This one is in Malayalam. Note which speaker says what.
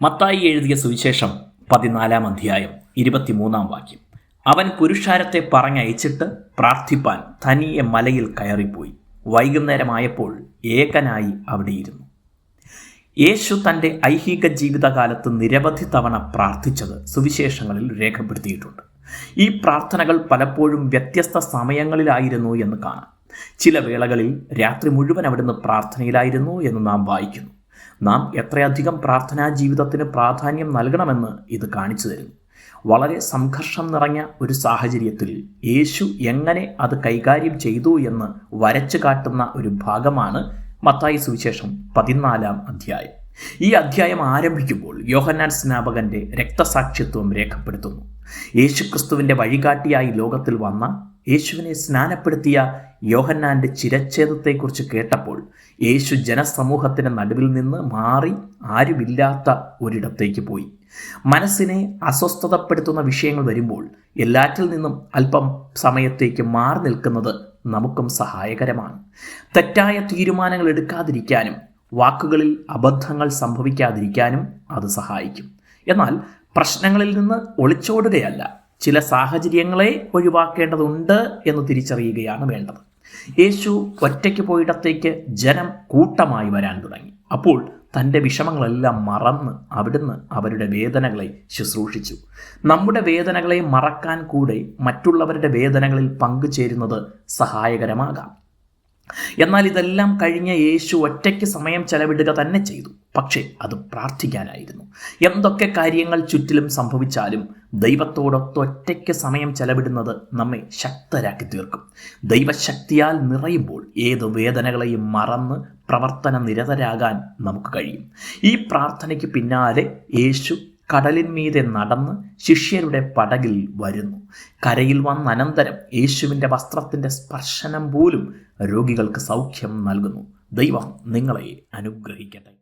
Speaker 1: മത്തായി എഴുതിയ സുവിശേഷം പതിനാലാം അധ്യായം ഇരുപത്തിമൂന്നാം വാക്യം. അവൻ പുരുഷാരത്തെ പറഞ്ഞയച്ചിട്ട് പ്രാർത്ഥിപ്പാൻ തനിയെ മലയിൽ കയറിപ്പോയി. വൈകുന്നേരമായപ്പോൾ ഏകനായി അവിടെയിരുന്നു യേശു തന്റെ ഐഹിക ജീവിതകാലത്ത് നിരവധി തവണ പ്രാർത്ഥിച്ചത് സുവിശേഷങ്ങളിൽ രേഖപ്പെടുത്തിയിട്ടുണ്ട്. ഈ പ്രാർത്ഥനകൾ പലപ്പോഴും വ്യത്യസ്ത സമയങ്ങളിലായിരുന്നു എന്ന് കാണാം. ചില വേളകളിൽ രാത്രി മുഴുവൻ അവിടുന്ന് പ്രാർത്ഥനയിലായിരുന്നു എന്ന് നാം വായിക്കുന്നു. നാം എത്രയധികം പ്രാർത്ഥനാ ജീവിതത്തിന് പ്രാധാന്യം നൽകണമെന്ന് ഇത് കാണിച്ചു തരുന്നു വളരെ സംഘർഷം നിറഞ്ഞ ഒരു സാഹചര്യത്തിൽ യേശു എങ്ങനെ അത് കൈകാര്യം ചെയ്തു എന്ന് വരച്ചു കാട്ടുന്ന ഒരു ഭാഗമാണ് മത്തായി സുവിശേഷം പതിനാലാം അധ്യായം. ഈ അധ്യായം ആരംഭിക്കുമ്പോൾ യോഹന്നാൻ സ്നാപകന്റെ രക്തസാക്ഷിത്വം രേഖപ്പെടുത്തുന്നു. യേശുക്രിസ്തുവിന്റെ വഴികാട്ടിയായി ലോകത്തിൽ വന്ന യേശുവിനെ സ്നാനപ്പെടുത്തിയ യോഹന്നാന്റെ ചിരച്ഛേദത്തെക്കുറിച്ച് കേട്ടപ്പോൾ യേശു ജനസമൂഹത്തിന് നടുവിൽ നിന്ന് മാറി ആരുമില്ലാത്ത ഒരിടത്തേക്ക് പോയി. മനസ്സിനെ അസ്വസ്ഥതപ്പെടുത്തുന്ന വിഷയങ്ങൾ വരുമ്പോൾ എല്ലാറ്റിൽ നിന്നും അല്പം സമയത്തേക്ക് മാറി നിൽക്കുന്നത് നമുക്കും സഹായകരമാണ്. തെറ്റായ തീരുമാനങ്ങൾ എടുക്കാതിരിക്കാനും വാക്കുകളിൽ അബദ്ധങ്ങൾ സംഭവിക്കാതിരിക്കാനും അത് സഹായിക്കും. എന്നാൽ പ്രശ്നങ്ങളിൽ നിന്ന് ഒളിച്ചോടുകയല്ല ചില സാഹചര്യങ്ങളെ ഒഴിവാക്കേണ്ടതുണ്ട് എന്ന് തിരിച്ചറിയുകയാണ് വേണ്ടത്. യേശു ഒറ്റയ്ക്ക് പോയിടത്തേക്ക് ജനം കൂട്ടമായി വരാൻ തുടങ്ങി. അപ്പോൾ തന്റെ വിഷമങ്ങളെല്ലാം മറന്ന് അവിടുന്ന് അവരുടെ വേദനകളെ ശുശ്രൂഷിച്ചു. നമ്മുടെ വേദനകളെ മറക്കാൻ കൂടെ മറ്റുള്ളവരുടെ വേദനകളിൽ പങ്കുചേരുന്നത് സഹായകരമാകാം. എന്നാൽ ഇതെല്ലാം കഴിഞ്ഞ യേശു ഒറ്റയ്ക്ക് സമയം ചെലവിടുക തന്നെ ചെയ്തു. പക്ഷേ അത് പ്രാർത്ഥിക്കാനായിരുന്നു. എന്തൊക്കെ കാര്യങ്ങൾ ചുറ്റിലും സംഭവിച്ചാലും ദൈവത്തോടൊത്തൊറ്റയ്ക്ക് സമയം ചെലവിടുന്നത് നമ്മെ ശക്തരാക്കി തീർക്കും. ദൈവശക്തിയാൽ നിറയുമ്പോൾ ഏത് വേദനകളെയും മറന്ന് പ്രവർത്തന നിരതരാകാൻ നമുക്ക് കഴിയും. ഈ പ്രാർത്ഥനയ്ക്ക് പിന്നാലെ യേശു കടലിന്മീതെ നടന്ന് ശിഷ്യരുടെ പടകിൽ വരുന്നു. കരയിൽ വന്ന അനന്തരം യേശുവിന്റെ വസ്ത്രത്തിന്റെ സ്പർശനം പോലും രോഗികൾക്ക് സൗഖ്യം നൽകുന്നു. ദൈവം നിങ്ങളെ അനുഗ്രഹിക്കട്ടെ.